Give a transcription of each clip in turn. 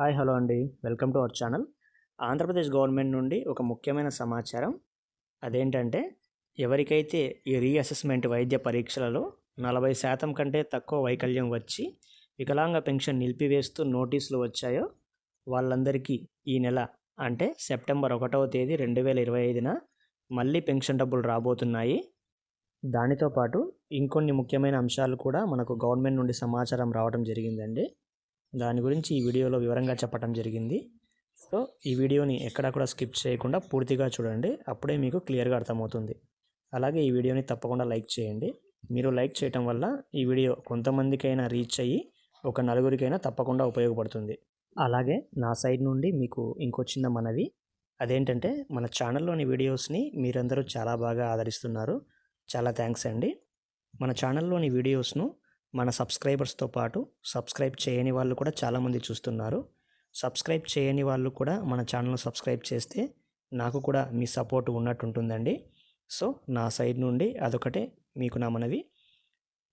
Hi hello అండి. Welcome to our channel. Andhra Pradesh government నుండి ఒక ముఖ్యమైన సమాచారం అదేంటంటే ఎవరికైతే ఈ రీఅసెస్మెంట్ వైద్య పరీక్షలలో నలభై శాతం కంటే తక్కువ వైకల్యం వచ్చి వికలాంగ పెన్షన్ నిలిపివేస్తూ నోటీసులు వచ్చాయో వాళ్ళందరికీ ఈ నెల అంటే సెప్టెంబర్ ఒకటవ తేదీ రెండు వేల ఇరవై ఐదున మళ్ళీ పెన్షన్ డబ్బులు రాబోతున్నాయి. దానితో పాటు ఇంకొన్ని ముఖ్యమైన అంశాలు కూడా మనకు గవర్నమెంట్ నుండి సమాచారం రావడం జరిగిందండి. దాని గురించి ఈ వీడియోలో వివరంగా చెప్పడం జరిగింది. సో ఈ వీడియోని ఎక్కడా కూడా స్కిప్ చేయకుండా పూర్తిగా చూడండి. అప్పుడే మీకు క్లియర్గా అర్థమవుతుంది. అలాగే ఈ వీడియోని తప్పకుండా లైక్ చేయండి. మీరు లైక్ చేయటం వల్ల ఈ వీడియో కొంతమందికైనా రీచ్ అయ్యి ఒక నలుగురికైనా తప్పకుండా ఉపయోగపడుతుంది. అలాగే నా సైడ్ నుండి మీకు ఇంకో చిన్న మనవి. అదేంటంటే మన ఛానల్లోని వీడియోస్ని మీరందరూ చాలా బాగా ఆదరిస్తున్నారు. చాలా థ్యాంక్స్ అండి. మన ఛానల్లోని వీడియోస్ను మన సబ్స్క్రైబర్స్తో పాటు సబ్స్క్రైబ్ చేయని వాళ్ళు కూడా చాలామంది చూస్తున్నారు. సబ్స్క్రైబ్ చేయని వాళ్ళు కూడా మన ఛానల్ను సబ్స్క్రైబ్ చేస్తే నాకు కూడా మీ సపోర్ట్ ఉన్నట్టు ఉంటుందండి సో నా సైడ్ నుండి అదొకటే మీకు నా మనవి.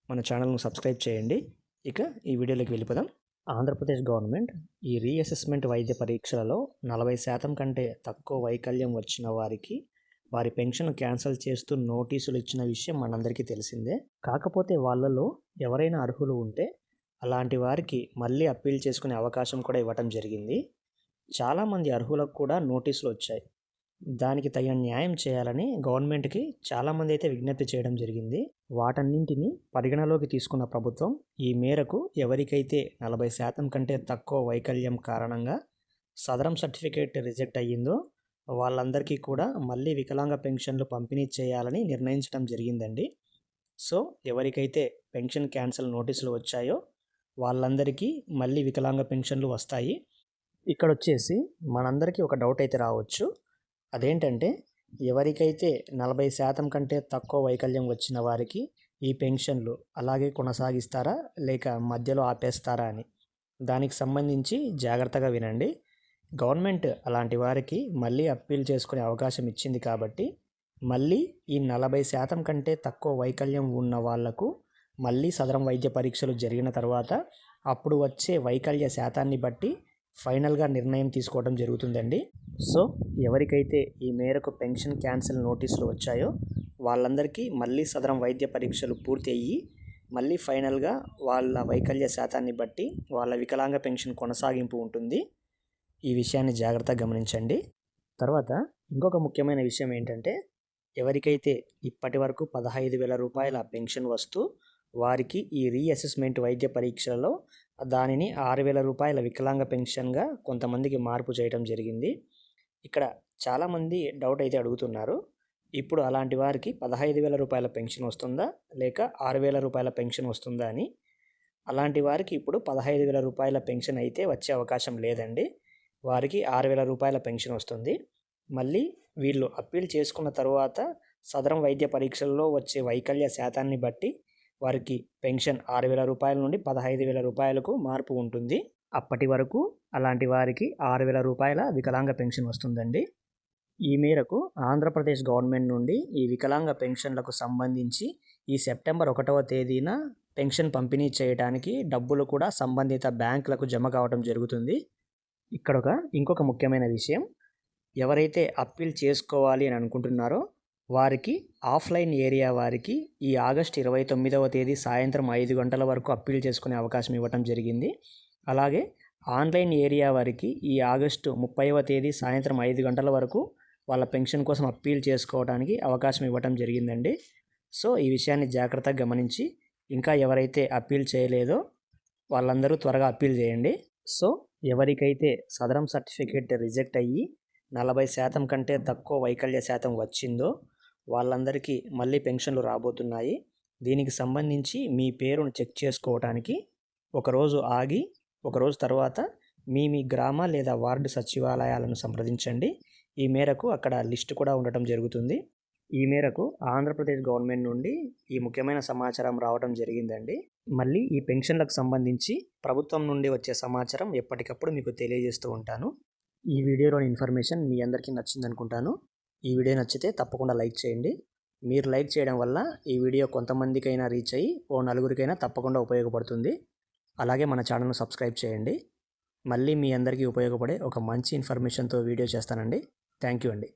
మన ఛానల్ను సబ్స్క్రైబ్ చేయండి. ఇక ఈ వీడియోలోకి వెళ్ళిపోదాం. ఆంధ్రప్రదేశ్ గవర్నమెంట్ ఈ రీఅసెస్మెంట్ వైద్య పరీక్షలలో నలభై శాతం కంటే తక్కువ వైకల్యం వచ్చిన వారికి వారి పెన్షన్ క్యాన్సిల్ చేస్తూ నోటీసులు ఇచ్చిన విషయం మనందరికీ తెలిసిందే. కాకపోతే వాళ్ళలో ఎవరైనా అర్హులు ఉంటే అలాంటి వారికి మళ్ళీ అప్పీల్ చేసుకునే అవకాశం కూడా ఇవ్వటం జరిగింది. చాలామంది అర్హులకు కూడా నోటీసులు వచ్చాయి దానికి తగిన న్యాయం చేయాలని గవర్నమెంట్కి చాలామంది అయితే విజ్ఞప్తి చేయడం జరిగింది. వాటన్నింటినీ పరిగణలోకి తీసుకున్న ప్రభుత్వం ఈ మేరకు ఎవరికైతే నలభై శాతం కంటే తక్కువ వైకల్యం కారణంగా సదరం సర్టిఫికేట్ రిజెక్ట్ అయ్యిందో వాళ్ళందరికీ కూడా మళ్ళీ వికలాంగ పెన్షన్లు పంపిణీ చేయాలని నిర్ణయించడం జరిగిందండి. సో ఎవరికైతే పెన్షన్ క్యాన్సిల్ నోటీసులు వచ్చాయో వాళ్ళందరికీ మళ్ళీ వికలాంగ పెన్షన్లు వస్తాయి. ఇక్కడ వచ్చేసి మనందరికీ ఒక డౌట్ అయితే రావచ్చు. అదేంటంటే ఎవరికైతే నలభై శాతం కంటే తక్కువ వైకల్యం వచ్చిన వారికి ఈ పెన్షన్లు అలాగే కొనసాగిస్తారా లేక మధ్యలో ఆపేస్తారా అని? దానికి సంబంధించి జాగ్రత్తగా వినండి. గవర్నమెంట్ అలాంటి వారికి మళ్ళీ అప్పీల్ చేసుకునే అవకాశం ఇచ్చింది కాబట్టి మళ్ళీ ఈ నలభై శాతం కంటే తక్కువ వైకల్యం ఉన్న వాళ్ళకు మళ్ళీ సదరం వైద్య పరీక్షలు జరిగిన తర్వాత అప్పుడు వచ్చే వైకల్య శాతాన్ని బట్టి ఫైనల్గా నిర్ణయం తీసుకోవడం జరుగుతుందండి. సో ఎవరికైతే ఈ మేరకు పెన్షన్ క్యాన్సిల్ నోటీసులు వచ్చాయో వాళ్ళందరికీ మళ్ళీ సదరం వైద్య పరీక్షలు పూర్తి అయ్యి మళ్ళీ ఫైనల్గా వాళ్ళ వైకల్య శాతాన్ని బట్టి వాళ్ళ వికలాంగ పెన్షన్ కొనసాగింపు ఉంటుంది. ఈ విషయాన్ని జాగ్రత్తగా గమనించండి. తర్వాత ఇంకొక ముఖ్యమైన విషయం ఏంటంటే ఎవరికైతే ఇప్పటి వరకు పదహైదు వేల రూపాయల పెన్షన్ వస్తూ వారికి ఈ రీఅసెస్మెంట్ వైద్య పరీక్షలలో దానిని ఆరు వేల రూపాయల వికలాంగ పెన్షన్గా కొంతమందికి మార్పు చేయడం జరిగింది. ఇక్కడ చాలామంది డౌట్ అయితే అడుగుతున్నారు. ఇప్పుడు అలాంటి వారికి పదహైదు వేల రూపాయల పెన్షన్ వస్తుందా? లేక ఆరు వేల రూపాయల పెన్షన్ వస్తుందా అని? అలాంటి వారికి ఇప్పుడు పదహైదు వేల రూపాయల పెన్షన్ అయితే వచ్చే అవకాశం లేదండి. వారికి ఆరు వేల రూపాయల పెన్షన్ వస్తుంది. మళ్ళీ వీళ్ళు అప్పీల్ చేసుకున్న తర్వాత సదరం వైద్య పరీక్షల్లో వచ్చే వైకల్య శాతాన్ని బట్టి వారికి పెన్షన్ ఆరు వేల రూపాయల నుండి పదహైదు వేల రూపాయలకు మార్పు ఉంటుంది. అప్పటి వరకు అలాంటి వారికి ఆరు వేల రూపాయల వికలాంగ పెన్షన్ వస్తుందండి. ఈ మేరకు ఆంధ్రప్రదేశ్ గవర్నమెంట్ నుండి ఈ వికలాంగ పెన్షన్లకు సంబంధించి ఈ సెప్టెంబర్ ఒకటవ తేదీన పెన్షన్ పంపిణీ చేయడానికి డబ్బులు కూడా సంబంధిత బ్యాంకులకు జమ కావడం జరుగుతుంది. ఇక్కడ ఒక ఇంకొక ముఖ్యమైన విషయం. ఎవరైతే అప్పీల్ చేసుకోవాలి అని అనుకుంటున్నారో వారికి ఆఫ్లైన్ ఏరియా వారికి ఈ ఆగస్ట్ ఇరవై తొమ్మిదవ తేదీ సాయంత్రం ఐదు గంటల వరకు అప్పీల్ చేసుకునే అవకాశం ఇవ్వటం జరిగింది. అలాగే ఆన్లైన్ ఏరియా వారికి ఈ ఆగస్టు ముప్పైవ తేదీ సాయంత్రం ఐదు గంటల వరకు వాళ్ళ పెన్షన్ కోసం అప్పీల్ చేసుకోవడానికి అవకాశం ఇవ్వటం జరిగిందండి. సో ఈ విషయాన్ని జాగ్రత్తగా గమనించి ఇంకా ఎవరైతే అప్పీల్ చేయలేదో వాళ్ళందరూ త్వరగా అప్పీల్ చేయండి. సో ఎవరికైతే సదరం సర్టిఫికేట్ రిజెక్ట్ అయ్యి నలభై శాతం కంటే తక్కువ వైకల్య శాతం వచ్చిందో వాళ్ళందరికీ మళ్ళీ పెన్షన్లు రాబోతున్నాయి. దీనికి సంబంధించి మీ పేరును చెక్ చేసుకోవడానికి ఒకరోజు ఆగి ఒకరోజు తర్వాత మీ మీ గ్రామ లేదా వార్డు సచివాలయాలను సంప్రదించండి. ఈ మేరకు అక్కడ లిస్టు కూడా ఉండటం జరుగుతుంది. ఈ మేరకు ఆంధ్రప్రదేశ్ గవర్నమెంట్ నుండి ఈ ముఖ్యమైన సమాచారం రావడం జరిగిందండి. మళ్ళీ ఈ పెన్షన్లకు సంబంధించి ప్రభుత్వం నుండి వచ్చే సమాచారం ఎప్పటికప్పుడు మీకు తెలియజేస్తూ ఉంటాను. ఈ వీడియోలోని ఇన్ఫర్మేషన్ మీ అందరికీ నచ్చింది అనుకుంటాను ఈ వీడియో నచ్చితే తప్పకుండా లైక్ చేయండి. మీరు లైక్ చేయడం వల్ల ఈ వీడియో కొంతమందికైనా రీచ్ అయ్యి ఓ నలుగురికైనా తప్పకుండా ఉపయోగపడుతుంది. అలాగే మన ఛానల్ను సబ్స్క్రైబ్ చేయండి. మళ్ళీ మీ అందరికీ ఉపయోగపడే ఒక మంచి ఇన్ఫర్మేషన్తో వీడియో చేస్తానండి. థ్యాంక్ యూ అండి.